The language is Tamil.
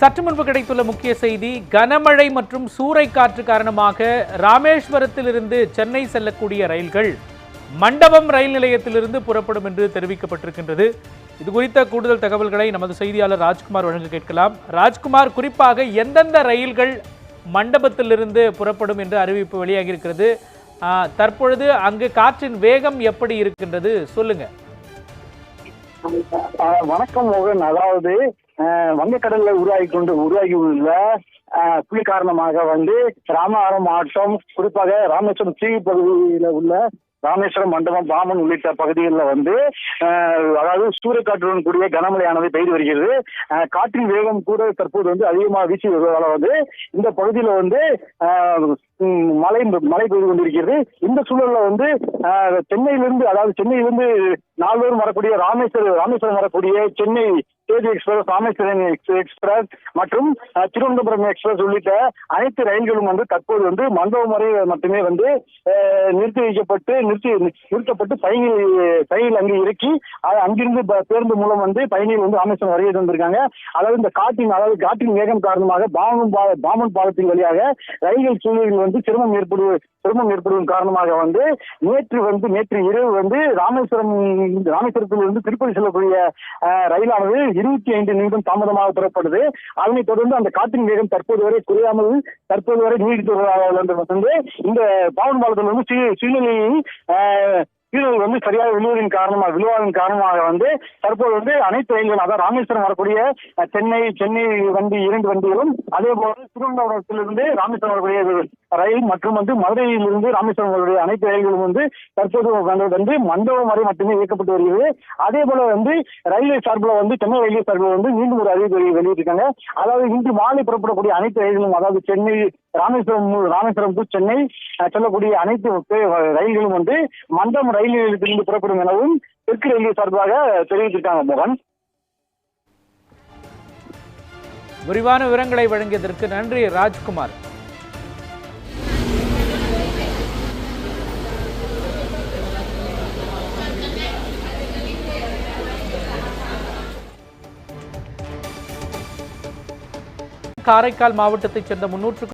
சற்று முன்பு கிடைத்துள்ள முக்கிய செய்தி கனமழை மற்றும் சூறைக்காற்று காரணமாக ராமேஸ்வரத்திலிருந்து சென்னை செல்லக்கூடிய ரயில்கள் மண்டபம் ரயில் நிலையத்திலிருந்து புறப்படும் என்று தெரிவிக்கப்பட்டிருக்கின்றது. இது குறித்த கூடுதல் தகவல்களை நமது செய்தியாளர் ராஜ்குமார் வழங்க கேட்கலாம். ராஜ்குமார் குறிப்பாக எந்தெந்த ரயில்கள் மண்டபத்திலிருந்து புறப்படும் என்று அறிவிப்பு வெளியாகியிருக்கிறது. தற்பொழுது அங்கு காற்றின் வேகம் எப்படி இருக்கின்றது? சொல்லுங்க. வணக்கம் மோகன். அதாவது வங்கக்கடல்ல உருவாகி கொண்டு உருவாகி உள்ள புலி காரணமாக வந்து ராமநாதபுரம் மாவட்டம் குறிப்பாக ராமேஸ்வரம் தீவு பகுதியில உள்ள ராமேஸ்வரம் மண்டபம் பாமன் உள்ளிட்ட பகுதிகளில் வந்து அதாவது சூறைக்காற்றுடன் கூடிய கனமழையானது பெய்து வருகிறது. காற்றின் வேகம் கூட தற்போது வந்து அதிகமாக வீசி வருவதால வந்து இந்த பகுதியில் வந்து மழை மழை பெய்து கொண்டிருக்கிறது. இந்த சூழல்ல வந்து சென்னையிலிருந்து அதாவது சென்னையிலிருந்து நாள்தோறும் வரக்கூடிய ராமேஸ்வரம் ராமேஸ்வரம் வரக்கூடிய Chennai Tej express Rameswaram ex- express மற்றும் திருவனந்தபுரம் எக்ஸ்பிரஸ் உள்ளிட்ட அனைத்து ரயில்களும் வந்து தற்போது வந்து மண்டபம் முறை மட்டுமே வந்து நிறுத்தி வைக்கப்பட்டு நிறுத்தி நிறுத்தப்பட்டு பயணிகள் பயணிகள் அங்கு இறக்கி அங்கிருந்து பேருந்து மூலம் வந்து பயணிகள் வந்து ராமேஸ்வரம் வருகை தந்திருக்காங்க. அதாவது இந்த காற்றின் அதாவது காற்றின் வேகம் காரணமாக பாமன் பா பாமன் பாலத்தின் வழியாக ரயில்கள் சூழலில் வந்து சிரமம் ஏற்படுவது சிரமம் ஏற்படுவதன் காரணமாக வந்து நேற்று வந்து நேற்று இரவு வந்து ராமேஸ்வரம் ராமேஸ்வரத்தில் இருந்து திருப்பதி செல்லக்கூடிய ரயிலானது இருபத்தி ஐந்து நிமிடம் தாமதமாக புறப்படுது அதனைத் தொடர்ந்து அந்த காற்றின் வேகம் தற்போது வரை குறையாமல் தற்போது வரை நீடித்து வருவதாக வந்து இந்த பாவன் பாலத்தில் வந்து சீ- வீரர்கள் வந்து சரியாக விழுவதின் காரணமாக விழுவாதன் காரணமாக வந்து தற்போது வந்து அனைத்து ரயில்கள் அதாவது ராமேஸ்வரம் வரக்கூடிய சென்னை சென்னை வண்டி இரண்டு வண்டிகளும் அதே போல திருவனந்தபுரத்திலிருந்து ராமேஸ்வரம் வரக்கூடிய ரயில் மற்றும் வந்து மதுரையிலிருந்து ராமேஸ்வரம் வரக்கூடிய அனைத்து ரயில்களும் வந்து தற்போது வந்து வந்து மண்டபம் வரை மட்டுமே இயக்கப்பட்டு வருகிறது. அதே போல வந்து ரயில்வே சார்பில் வந்து சென்னை ரயில்வே சார்பில் வந்து மீண்டும் ஒரு அறிவிப்பு வெளியிட்டிருக்காங்க. அதாவது இன்று மாலை புறப்படக்கூடிய அனைத்து ரயில்களும் அதாவது சென்னை ராமேஸ்வரம் ராமேஸ்வரம் டு சென்னை செல்லக்கூடிய அனைத்து ரயில்களும் வந்து மண்டபம் ரயில் நிலையத்திலிருந்து புறப்படும் எனவும் தெற்கு ரயில்வே சார்பாக தெரிவித்திருக்காங்க மோகன். விரிவான விவரங்களை வழங்கியதற்கு நன்றி ராஜ்குமார். காரைக்கால் மாவட்டத்தைச் சேர்ந்த முன்னூற்றுக்கும்